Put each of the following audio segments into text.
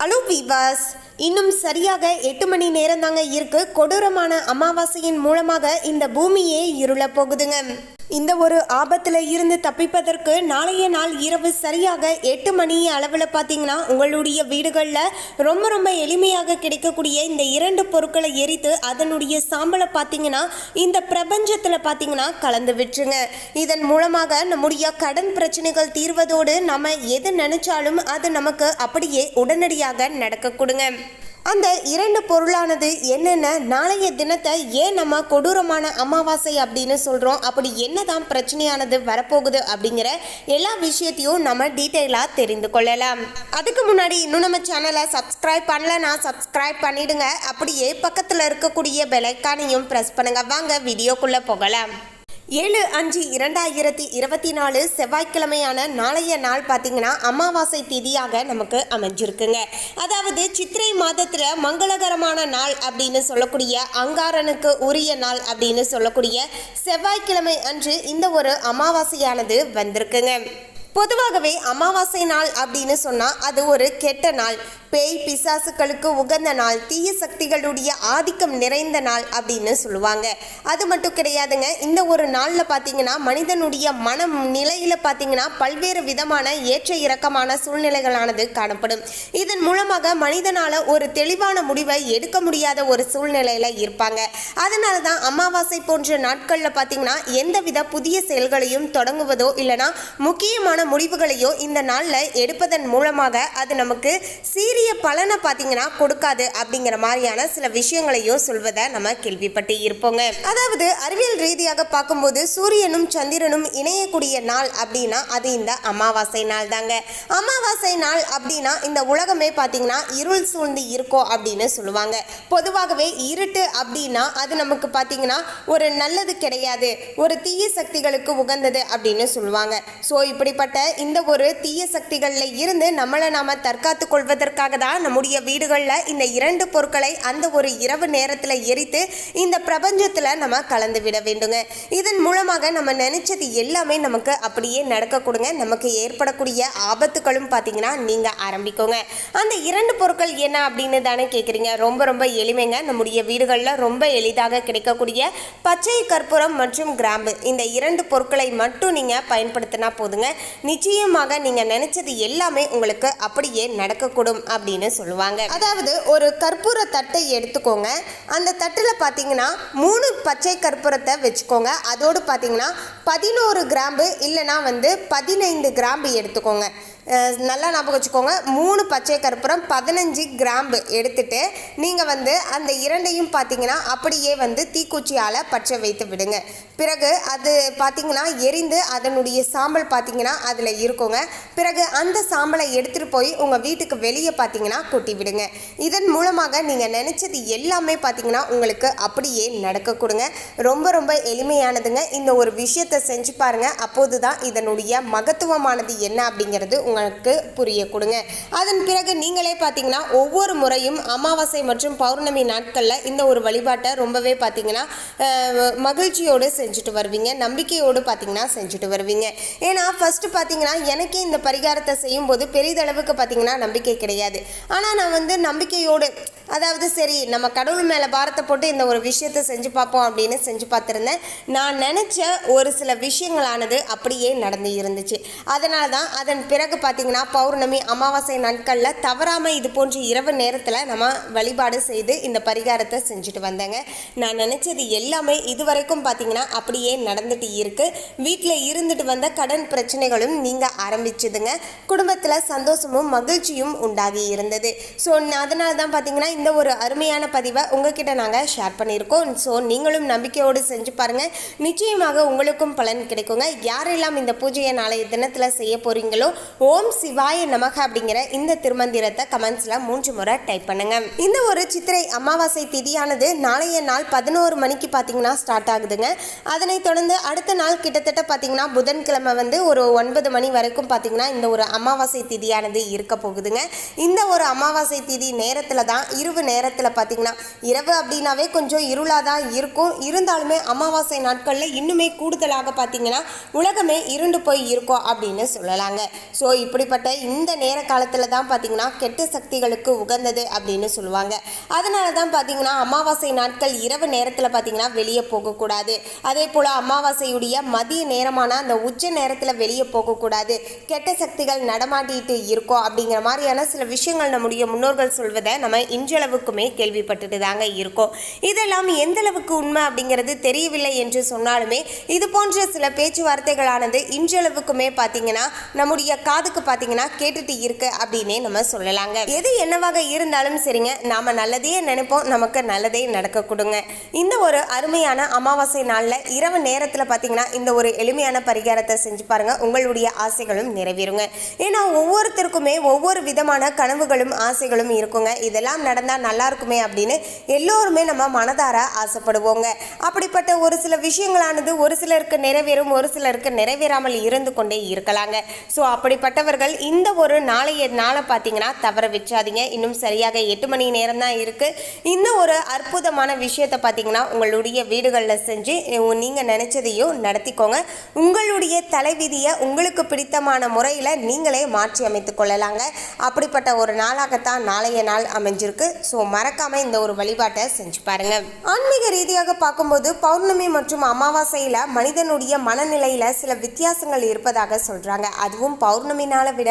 Hello வீவாஸ் இன்னும் சரியாக எட்டு மணி நேரம் தாங்க இருக்கு. கொடூரமான அமாவாசையின் மூலமாக இந்த பூமியே இருள போகுதுங்க. இந்த ஒரு ஆபத்தில் இருந்து தப்பிப்பதற்கு நாளைய நாள் இரவு சரியாக எட்டு மணி அளவில் பார்த்தீங்கன்னா உங்களுடைய வீடுகளில் ரொம்ப ரொம்ப எளிமையாக கிடைக்கக்கூடிய இந்த இரண்டு பொருட்களை எரித்து அதனுடைய சாம்பலை பார்த்தீங்கன்னா இந்த பிரபஞ்சத்தில் பார்த்தீங்கன்னா கலந்து விட்டுருங்க. இதன் மூலமாக நம்முடைய கடன் பிரச்சனைகள் தீர்வதோடு நம்ம எது நினைச்சாலும் அது நமக்கு அப்படியே உடனடியாக நடக்க கொடுங்க. அந்த இரண்டு பொருளானது என்னென்ன? நாளைய தினத்தை ஏன் நம்ம கொடூரமான அமாவாசை அப்படின்னு சொல்கிறோம் அப்படி என்னதான் பிரச்சனையானது வரப்போகுது அப்படிங்கிற எல்லா விஷயத்தையும் நம்ம டீட்டெயிலாக தெரிந்து கொள்ளலாம். அதுக்கு முன்னாடி இன்னும் நம்ம சேனலை சப்ஸ்கிரைப் பண்ணலன்னா சப்ஸ்கிரைப் பண்ணிடுங்க. அப்படியே பக்கத்தில் இருக்கக்கூடிய பெலைக்கானையும் ப்ரெஸ் பண்ணுங்கள் வாங்க வீடியோக்குள்ளே போகலாம். ஏழு அஞ்சு இரண்டாயிரத்தி இருபத்தி நாலு செவ்வாய்க்கிழமையான நாளைய நாள் பார்த்தீங்கன்னா அமாவாசை திதியாக நமக்கு அமைஞ்சிருக்குங்க. அதாவது சித்திரை மாதத்தில் மங்களகரமான நாள் அப்படின்னு சொல்லக்கூடிய அங்காரனுக்கு உரிய நாள் அப்படின்னு சொல்லக்கூடிய செவ்வாய்க்கிழமை அன்று இந்த ஒரு அமாவாசையானது வந்திருக்குங்க. பொதுவாகவே அமாவாசை நாள் அப்படின்னு சொன்னால் அது ஒரு கெட்ட நாள். பேய் பிசாசுகளுக்கு உகந்த நாள் தீய சக்திகளுடைய ஆதிக்கம் நிறைந்த நாள் அப்படின்னு சொல்லுவாங்க. அது மட்டும் கிடையாதுங்க. இந்த ஒரு நாளில் பார்த்தீங்கன்னா மனிதனுடைய மனம் நிலையில் பார்த்தீங்கன்னா பல்வேறு விதமான ஏற்ற இறக்கமான சூழ்நிலைகளானது காணப்படும். இதன் மூலமாக மனிதனால் ஒரு தெளிவான முடிவை எடுக்க முடியாத ஒரு சூழ்நிலையில் இருப்பாங்க. அதனால தான் அமாவாசை போன்ற நாட்களில் பார்த்தீங்கன்னா எந்தவித புதிய செயல்களையும் தொடங்குவதோ இல்லைனா முக்கியமான முடிவுகளையோ இந்த நாளில் எடுப்பதன் மூலமாக அது நமக்கு சீரிய பலனை பார்த்தீங்கன்னா கொடுக்காது அப்படிங்கிற மாதிரியான சில விஷயங்களையும் சொல்வதை நம்ம கேள்விப்பட்டு இருப்போங்க. அதாவது அறிவியல் ரீதியாக பார்க்கும்போது சூரியனும் சந்திரனும் இணையக்கூடிய நாள் அப்படின்னா அது இந்த அமாவாசை நாள் தாங்க. அமாவாசை நாள் அப்படின்னா இந்த உலகமே பார்த்தீங்கன்னா இருள் சூழ்ந்து இருக்கும் அப்படின்னு சொல்லுவாங்க. பொதுவாகவே இருட்டு அப்படின்னா அது நமக்கு பார்த்தீங்கன்னா ஒரு நல்லது கிடையாது ஒரு தீய சக்திகளுக்கு உகந்தது அப்படின்னு சொல்லுவாங்க. ஸோ இப்படிப்பட்ட இந்த ஒரு தீய சக்திகளில் இருந்து நம்மளை நாம் தற்காத்து கொள்வதற்காக தான் நம்முடைய வீடுகளில் இந்த இரண்டு பொருட்களை அந்த ஒரு இரவு நேரத்தில் எரித்து இந்த பிரபஞ்சத்தில் நம்ம கலந்து விட வேண்டுங்க. இதன் மூலமாக நம்ம நினைச்சது எல்லாமே நமக்கு அப்படியே நடக்க கொடுங்க நமக்கு ஏற்படக்கூடிய ஆபத்துகளும் பார்த்தீங்கன்னா நீங்கள் ஆரம்பிக்கோங்க. அந்த இரண்டு பொருட்கள் என்ன அப்படின்னு தானே கேட்குறீங்க ரொம்ப ரொம்ப எளிமைங்க. நம்முடைய வீடுகளில் ரொம்ப எளிதாக கிடைக்கக்கூடிய பச்சை கற்பூரம் மற்றும் கிராம்பு. இந்த இரண்டு பொருட்களை மட்டும் நீங்கள் பயன்படுத்தினா போதுங்க. நிச்சயமாக நீங்கள் நினைச்சது எல்லாமே உங்களுக்கு அப்படியே நடக்கக்கூடும் அப்படின்னு சொல்லுவாங்க. அதாவது ஒரு கற்பூர தட்டை எடுத்துக்கோங்க. அந்த தட்டில் பார்த்தீங்கன்னா மூணு பச்சை கற்பூரத்தை வச்சுக்கோங்க. அதோடு பார்த்தீங்கன்னா பதினோரு கிராம்பு இல்லைனா வந்து பதினைந்து கிராம்பு எடுத்துக்கோங்க. நல்லா ஞாபகம் வச்சுக்கோங்க. மூணு பச்சை கற்பூரம் பதினஞ்சு கிராம்பு எடுத்துட்டு நீங்கள் வந்து அந்த இரண்டையும் பார்த்தீங்கன்னா அப்படியே வந்து தீக்குச்சியால் பச்சை வைத்து விடுங்க. பிறகு அது பார்த்தீங்கன்னா எரிந்து அதனுடைய சாம்பல் பார்த்தீங்கன்னா அதில் இருக்குங்க. பிறகு அந்த சாம்பலை எடுத்துகிட்டு போய் உங்கள் வீட்டுக்கு வெளியே பார்த்தீங்கன்னா கொட்டி விடுங்க. இதன் மூலமாக நீங்கள் நினச்சது எல்லாமே பார்த்தீங்கன்னா உங்களுக்கு அப்படியே நடக்க கொடுங்க. ரொம்ப ரொம்ப எளிமையானதுங்க. இந்த ஒரு விஷயத்தை செஞ்சு பாருங்கள் அப்போது தான் இதனுடைய மகத்துவமானது என்ன அப்படிங்கிறது உங்களுக்கு புரிய கொடுங்க. அதன் பிறகு நீங்களே பார்த்தீங்கன்னா ஒவ்வொரு முறையும் அமாவாசை மற்றும் பௌர்ணமி நாட்களில் இந்த ஒரு வழிபாட்டை ரொம்பவே பார்த்தீங்கன்னா மகிழ்ச்சியோடு செஞ்சுட்டு வருவீங்க. நம்பிக்கையோடு பார்த்தீங்கன்னா செஞ்சுட்டு வருவீங்க. ஏன்னா ஃபர்ஸ்ட் பார்த்தீங்கன்னா எனக்கே இந்த பரிகாரத்தை செய்யும்போது பெரிதளவுக்கு பார்த்தீங்கன்னா நம்பிக்கை கிடையாது. ஆனால் நான் வந்து நம்பிக்கையோடு அதாவது சரி நம்ம கடவுள் மேலே பாரத்தை போட்டு இந்த ஒரு விஷயத்தை செஞ்சு பார்ப்போம் அப்படின்னு செஞ்சு பார்த்துருந்தேன். நான் நினச்ச ஒரு சில விஷயங்களானது அப்படியே நடந்து இருந்துச்சு. அதனால தான் அதன் பிறகு பார்த்தீங்கன்னா பௌர்ணமி அமாவாசை நாட்களில் தவறாமல் இது போன்ற இரவு நேரத்தில் நம்ம வழிபாடு செய்து இந்த பரிகாரத்தை செஞ்சுட்டு வந்தேங்க. நான் நினச்சது எல்லாமே இதுவரைக்கும் பார்த்திங்கன்னா அப்படியே நடந்துட்டு இருக்கு. வீட்டில் இருந்துட்டு வந்த கடன் பிரச்சனைகளும் நீங்கள் ஆரம்பிச்சதுங்க. குடும்பத்தில் சந்தோஷமும் மகிழ்ச்சியும் உண்டாகி இருந்தது. ஸோ அதனால தான் பார்த்தீங்கன்னா இந்த ஒரு அருமையான பதிவை உங்ககிட்ட நாங்கள் ஷேர் பண்ணியிருக்கோம். ஸோ நீங்களும் நம்பிக்கையோடு செஞ்சு பாருங்க. நிச்சயமாக உங்களுக்கும் பலன் கிடைக்குங்க. யாரெல்லாம் இந்த பூஜையை நாளைய தினத்தில் செய்ய போறீங்களோ ஓம் சிவாய நமக அப்படிங்கிற இந்த திருமந்திரத்தை கமெண்ட்ஸில் மூன்று முறை டைப் பண்ணுங்க. இந்த ஒரு சித்திரை அமாவாசை திதியானது நாளைய நாள் பதினோரு மணிக்கு பார்த்தீங்கன்னா ஸ்டார்ட் ஆகுதுங்க. அதனைத் தொடர்ந்து அடுத்த நாள் கிட்டத்தட்ட பார்த்தீங்கன்னா புதன்கிழமை வந்து ஒரு ஒன்பது மணி வரைக்கும் பார்த்தீங்கன்னா இந்த ஒரு அமாவாசை திதியானது இருக்க போகுதுங்க. இந்த ஒரு அமாவாசை திதி நேரத்தில் தான் இரவு நேரத்தில் பார்த்தீங்கன்னா இரவு அப்படின்னாவே கொஞ்சம் இருளாக தான் இருக்கும். இருந்தாலுமே அமாவாசை நாட்களில் இன்னுமே கூடுதலாக பார்த்தீங்கன்னா உலகமே இருண்டு போய் இருக்கும் அப்படின்னு சொல்லலாங்க. ஸோ இப்படிப்பட்ட இந்த நேர காலத்தில் தான் பார்த்தீங்கன்னா கெட்ட சக்திகளுக்கு உகந்தது அப்படின்னு சொல்லுவாங்க. அதனால தான் பார்த்தீங்கன்னா அமாவாசை நாட்கள் இரவு நேரத்தில் பார்த்தீங்கன்னா வெளியே போகக்கூடாது. அதே போல் அமாவாசையுடைய மதிய நேரமான அந்த உச்ச நேரத்தில் வெளியே போகக்கூடாது. கெட்ட சக்திகள் நடமாட்டிட்டு இருக்கோம் அப்படிங்கிற மாதிரியான சில விஷயங்கள் நம்முடைய முன்னோர்கள் சொல்வதை நம்ம இன்று இன்றளவுக்குமே கேள்விப்பட்டுட்டு தாங்க இருக்கோம். இதெல்லாம் எந்த அளவுக்கு உண்மை அப்படிங்கிறது தெரியவில்லை என்று சொன்னாலுமே இது போன்ற சில பேச்சுவார்த்தைகளானது இன்றளவுக்குமே பார்த்தீங்கன்னா நம்முடைய காதுக்கு பார்த்தீங்கன்னா கேட்டுட்டு இருக்கு அப்படின்னே நம்ம சொல்லலாங்க. எது என்னவாக இருந்தாலும் சரிங்க நாம நல்லதையே நினைப்போம் நமக்கு நல்லதே நடக்க கொடுங்க. இந்த ஒரு அருமையான அமாவாசை நாளில் இரவு நேரத்தில் பார்த்தீங்கன்னா இந்த ஒரு எளிமையான பரிகாரத்தை செஞ்சு பாருங்க உங்களுடைய ஆசைகளும் நிறைவேறுங்க. ஏன்னா ஒவ்வொருத்தருக்குமே ஒவ்வொரு விதமான கனவுகளும் ஆசைகளும் இருக்குங்க. இதெல்லாம் நடந்தால் நல்லா இருக்குமே அப்படின்னு எல்லோருமே நம்ம மனதார ஆசைப்படுவோங்க. அப்படிப்பட்ட ஒரு சில விஷயங்களானது ஒரு சிலருக்கு நிறைவேறும் ஒரு சிலருக்கு நிறைவேறாமல் இருந்து கொண்டே இருக்கலாங்க. ஸோ அப்படிப்பட்டவர்கள் இந்த ஒரு நாளைய நாளை பார்த்தீங்கன்னா தவற வச்சாதீங்க இன்னும் சரியாக எட்டு மணி நேரம் தான் இருக்குது இந்த ஒரு அற்புதமான விஷயத்தை பார்த்தீங்கன்னா உங்களுடைய வீடுகளில் செஞ்சு நீங்கள் நினச்சதையும் நடத்திக்கோங்க. உங்களுடைய தலைவிதியை உங்களுக்கு பிடித்தமான முறையில் நீங்களே மாற்றி அமைத்து கொள்ளலாங்க. அப்படிப்பட்ட ஒரு நாளாகத்தான் நாளைய நாள் அமைஞ்சிருக்கு. ஸோ மறக்காம இந்த ஒரு வழிபாட்டை செஞ்சு பாருங்க. ஆன்மீக ரீதியாக பார்க்கும்போது பௌர்ணமி மற்றும் அமாவாசையில் மனிதனுடைய மனநிலையில் சில வித்தியாசங்கள் இருப்பதாக சொல்கிறாங்க அதுவும் பௌர்ணமி நாளை விட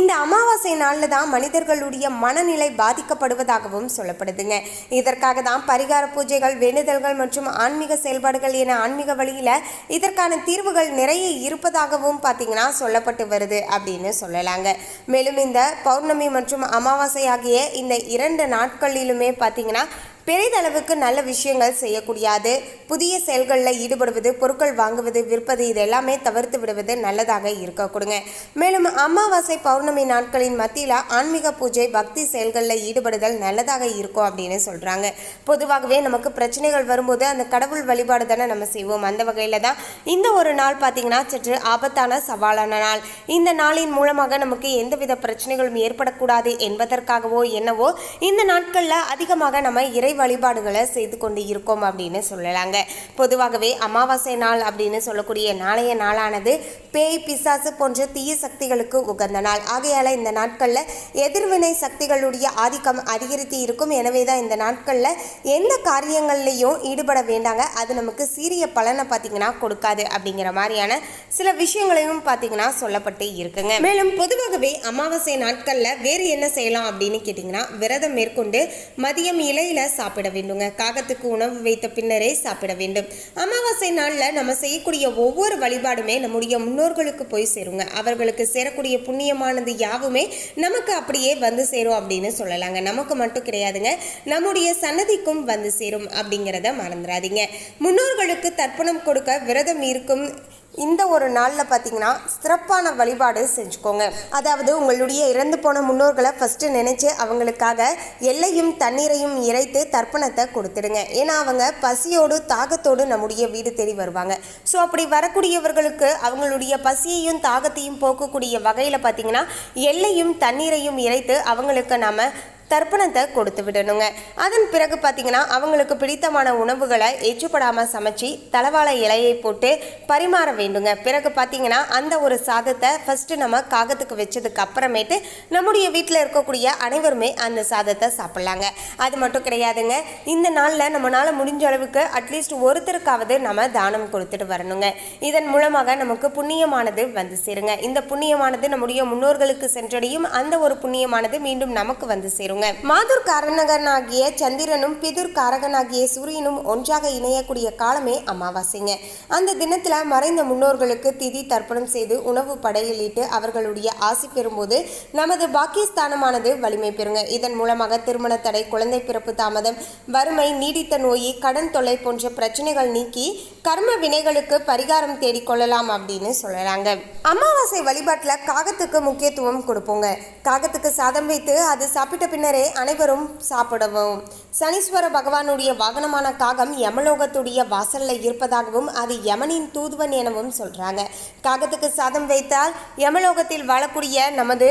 இந்த அமாவாசை நாளில் தான் மனிதர்களுடைய மனநிலை பாதிக்கப்படுவதாகவும் சொல்லப்படுதுங்க. இதற்காக தான் பரிகார பூஜைகள் வேண்டுதல்கள் மற்றும் ஆன்மீக செயல்பாடுகள் என ஆன்மீக வழியில் இதற்கான தீர்வுகள் நிறைய இருப்பதாகவும் பார்த்தீங்கன்னா சொல்லப்பட்டு வருது அப்படின்னு சொல்லலாங்க. மேலும் இந்த பௌர்ணமி மற்றும் அமாவாசை ஆகிய இந்த இரண்டு நாள் நாட்களிலுமே பார்த்தீங்கன்னா பெரிதளவுக்கு நல்ல விஷயங்கள் செய்யக்கூடியது. புதிய செயல்களில் ஈடுபடுவது பொருட்கள் வாங்குவது விற்பது இது எல்லாமே தவிர்த்து விடுவது நல்லதாக இருக்க கொடுங்க. மேலும் அமாவாசை பௌர்ணமி நாட்களின் மத்தியில் ஆன்மீக பூஜை பக்தி செயல்களில் ஈடுபடுதல் நல்லதாக இருக்கும் அப்படின்னு சொல்கிறாங்க பொதுவாகவே நமக்கு பிரச்சனைகள் வரும்போது அந்த கடவுள் வழிபாடு தானே நம்ம செய்வோம். அந்த வகையில் தான் இந்த ஒரு நாள் பார்த்தீங்கன்னா சற்று ஆபத்தான சவாலான நாள். இந்த நாளின் மூலமாக நமக்கு எந்தவித பிரச்சனைகளும் ஏற்படக்கூடாது என்பதற்காகவோ என்னவோ இந்த நாட்களில் அதிகமாக நம்ம இறை வழிபாடுகளை செய்து கொண்டு இருக்கோம் அப்படின்னு சொல்லலாங்க. பொதுவாகவே அமாவாசை நாள் அப்படின்னு சொல்லக்கூடிய நாளைய நாளானது பேய் பிசாசு போன்ற தீய சக்திகளுக்கு உகந்த நாள். ஆகையால் இந்த நாட்களில் எதிர்வினை சக்திகளுடைய ஆதிக்கம் அதிகரித்து இருக்கும். எனவே தான் இந்த நாட்களில் எந்த காரியங்கள்லையும் ஈடுபட வேண்டாங்க. அது நமக்கு சீரிய பலனை பார்த்தீங்கன்னா கொடுக்காது அப்படிங்கிற மாதிரியான சில விஷயங்களையும் பார்த்தீங்கன்னா சொல்லப்பட்டு இருக்குங்க. மேலும் பொதுவாகவே அமாவாசை நாட்களில் வேறு என்ன செய்யலாம் அப்படின்னு கேட்டிங்கன்னா விரதம் மேற்கொண்டு மதியம் இலையில சாப்பிட வேண்டுங்க. காகத்துக்கு உணவு வைத்த பின்னரே சாப்பிட வேண்டும். அமாவாசை நாளில் நம்ம செய்யக்கூடிய ஒவ்வொரு வழிபாடுமே நம்முடைய முன்னோர்களுக்கு போய் சேருங்க. அவர்களுக்கு சேரக்கூடிய புண்ணியமானது யாவுமே நமக்கு அப்படியே வந்து சேரும் அப்படின்னு சொல்லலாங்க. நமக்கு மட்டும் கிடையாதுங்க. நம்முடைய சன்னதிக்கும் வந்து சேரும் அப்படிங்கிறத மறந்துடாதீங்க. முன்னோர்களுக்கு தர்ப்பணம் கொடுக்க விரதம் இருக்கும் இந்த ஒரு நாளில் பார்த்தீங்கன்னா சிறப்பான வழிபாடு செஞ்சுக்கோங்க. அதாவது உங்களுடைய இறந்து போன முன்னோர்களை ஃபஸ்ட்டு நினச்சி அவங்களுக்காக எல்லையும் தண்ணீரையும் இறைத்து தர்ப்பணத்தை கொடுத்துடுங்க. ஏன்னா அவங்க பசியோடு தாகத்தோடு நம்முடைய வீடு தேடி வருவாங்க. ஸோ அப்படி வரக்கூடியவர்களுக்கு அவங்களுடைய பசியையும் தாகத்தையும் போக்கக்கூடிய வகையில் பார்த்தீங்கன்னா எல்லையும் தண்ணீரையும் இறைத்து அவங்களுக்கு நாம் தர்ப்பணத்தை கொடுத்து விடணுங்க. அதன் பிறகு பார்த்தீங்கன்னா அவங்களுக்கு பிடித்தமான உணவுகளை எச்சுப்படாமல் சமைச்சு தலவாழை இலையை போட்டு பரிமாற வேண்டுங்க. பிறகு பார்த்தீங்கன்னா அந்த ஒரு சாதத்தை ஃபஸ்ட்டு நம்ம காகத்துக்கு வச்சதுக்கு அப்புறமேட்டு நம்முடைய வீட்டில் இருக்கக்கூடிய அனைவருமே அந்த சாதத்தை சாப்பிட்லாங்க. அது மட்டும் கிடையாதுங்க. இந்த நாளில் நம்மளால் முடிஞ்ச அளவுக்கு அட்லீஸ்ட் ஒருத்தருக்காவது நம்ம தானம் கொடுத்துட்டு வரணுங்க. இதன் மூலமாக நமக்கு புண்ணியமானது வந்து சேருங்க. இந்த புண்ணியமானது நம்முடைய முன்னோர்களுக்கு சென்றடையும் அந்த ஒரு புண்ணியமானது மீண்டும் நமக்கு வந்து சேருங்க. மாதுர் காரணகனாகிய சந்திரனும் பிதுர் காரகனாகிய சூரியனும் ஒன்றாக இணையக்கூடிய காலமே அமாவாசைங்க. அந்த தினத்துல மறைந்த முன்னோர்களுக்கு திதி தர்ப்பணம் செய்து உணவு படையலிட்டு அவர்களுடைய ஆசி பெறும்போது நமது பாக்கியஸ்தானமானது வலிமை பெறுங்க. இதன் மூலமாக திருமண தடை குழந்தை பிறப்பு தாமதம் வறுமை நீடித்த நோய் கடன் தொல்லை போன்ற பிரச்சனைகள் நீக்கி கர்ம வினைகளுக்கு பரிகாரம் தேடிக்கொள்ளலாம் அப்படின்னு சொல்லலாங்க. அமாவாசை வழிபாட்டில் காகத்துக்கு முக்கியத்துவம் கொடுப்போங்க. காகத்துக்கு சாதம் வைத்து அது சாப்பிட்ட பின் குடும்பத்தினரே அனைவரும் சாப்பிடவும். சனீஸ்வர பகவானுடைய வாகனமான காகம் யமலோகத்துடைய வாசல்ல இருப்பதாகவும் அது யமனின் தூதுவன் எனவும் சொல்றாங்க. காகத்துக்கு சாதம் வைத்தால் யமலோகத்தில் வாழக்கூடிய நமது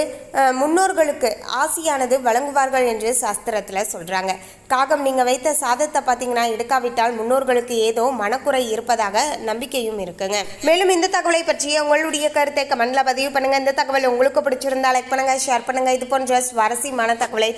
முன்னோர்களுக்கு ஆசியானது வழங்குவார்கள் என்று சாஸ்திரத்தில் சொல்றாங்க. காகம் நீங்க வைத்த சாதத்தை பார்த்தீங்கன்னா எடுக்காவிட்டால் முன்னோர்களுக்கு ஏதோ மனக்குறை இருப்பதாக நம்பிக்கையும் இருக்குங்க. மேலும் இந்த தகவலை பற்றிய உங்களுடைய கருத்தை கமெண்ட்ல பதிவு பண்ணுங்க. இந்த தகவல் உங்களுக்கு பிடிச்சிருந்தா லைக் பண்ணுங்க ஷேர் பண்ணுங்க. இது போன்ற சுவாரஸ்யமான தகவலை